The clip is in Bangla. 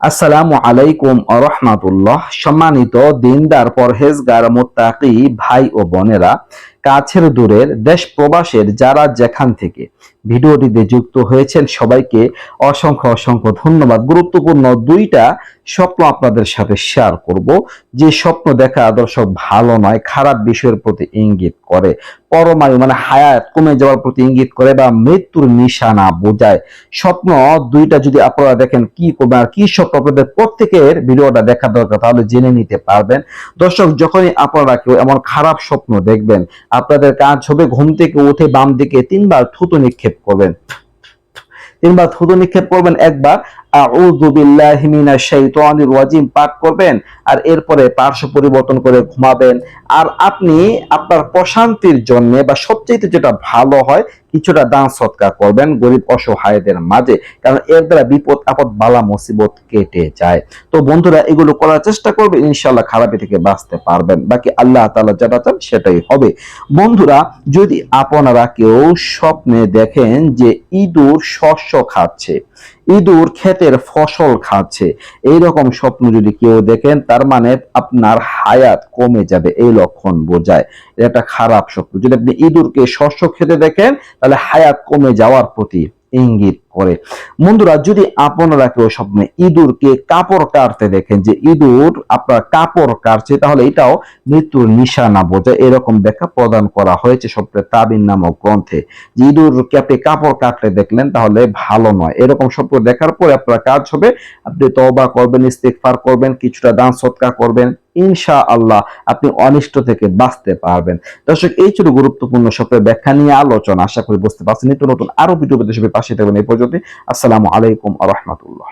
আসসালামু আলাইকুম রহমাতুল্লাহ। সম্মানিত দিনদার পরহেজগার মোত্তাকি ভাই ও বোনেরা কাছের দূরের দেশ প্রবাসের যারা যেখান থেকে ভিডিওটিতে যুক্ত হয়েছেন সবাইকে অসংখ্য অসংখ্য ধন্যবাদ। গুরুত্বপূর্ণ দুইটা স্বপ্ন আপনাদের সাথে শেয়ার করব। যে স্বপ্ন দেখা দর্শক ভালো নয়, খারাপ বিষয়ের প্রতি ইঙ্গিত করে। পরমায়ু মানে হায়াত, কমে যাওয়ার প্রতি ইঙ্গিত করে বা মৃত্যুর নিশানা বোঝায়। স্বপ্ন দুইটা যদি আপনারা দেখেন কি করবেন আর কি স্বপ্ন, আপনাদের প্রত্যেকের ভিডিওটা দেখা দরকার, তাহলে জেনে নিতে পারবেন। দর্শক, যখনই আপনারা কেউ এমন খারাপ স্বপ্ন দেখবেন আপনাদের কাজ হবে ঘুম থেকে উঠে বাম দিকে তিনবার থুতু নিক্ষেপ করবেন। তিনবার থুতু নিক্ষেপ করবেন, একবার। পাঠ করবেন, আর এরপরে পার্শ্ব পরিবর্তন করে ঘুমাবেন। আর আপনি আপনার প্রশান্তির জন্য বা সবচেয়ে যেটা ভালো হয় কিছুটা দান সৎকার করবেন গরিব অসহায়দের মাঝে, কারণ এর দ্বারা বিপদ, আপদ, বালা, মুসিবত কেটে যায়। তো বন্ধুরা, এগুলো করার চেষ্টা করবে ইনশাল্লাহ খারাপি থেকে বাঁচতে পারবেন। বাকি আল্লাহ তাআলা যেটা চান সেটাই হবে। বন্ধুরা, যদি আপনারা কেউ স্বপ্নে দেখেন যে ইঁদুর শস্য খাচ্ছে, ইঁদুর ক্ষেতের ফসল খাচ্ছে এই রকম স্বপ্ন যদি কেউ দেখেন, তার মানে আপনার হায়াত কমে যাবে, এই লক্ষণ বোঝায়। এটা খারাপ স্বপ্ন। যদি আপনি ইঁদুরকে শস্য খেতে দেখেন তাহলে হায়াত কমে যাওয়ার প্রতি ইঙ্গিত করে। বন্ধুরা, যদি আপনারা কেউ স্বপ্নে ইঁদুরকে কাপড় কাটতে দেখেন যে ইঁদুর আপনার কাপড় কাটছে, তাহলে এটাও মৃত্যুর নিশানা বোঝায় এরকম ব্যাখ্যা প্রদান করা হয়েছে স্বপ্নের তাবিন নামক গ্রন্থে। যে ইঁদুরকে আপনি কাপড় কাটলে দেখলেন, তাহলে ভালো নয়। এরকম স্বপ্ন দেখার পরে আপনার কাজ হবে, আপনি তবা করবেন, ইস্তেগফার করবেন, কিছুটা দান সৎকার করবেন। ইনশা আল্লাহ আপনি অনিষ্ট থেকে বাঁচতে পারবেন। দর্শক, এই ছিল গুরুত্বপূর্ণ সকলের ব্যাখ্যা নিয়ে আলোচনা। আশা করি বুঝতে পারছেন। নিত্য নতুন আরও ভিডিও পেতে সবাই পাশে থাকবেন। এই পর্যন্ত আসসালামু আলাইকুম আ রহমতুল্লাহ।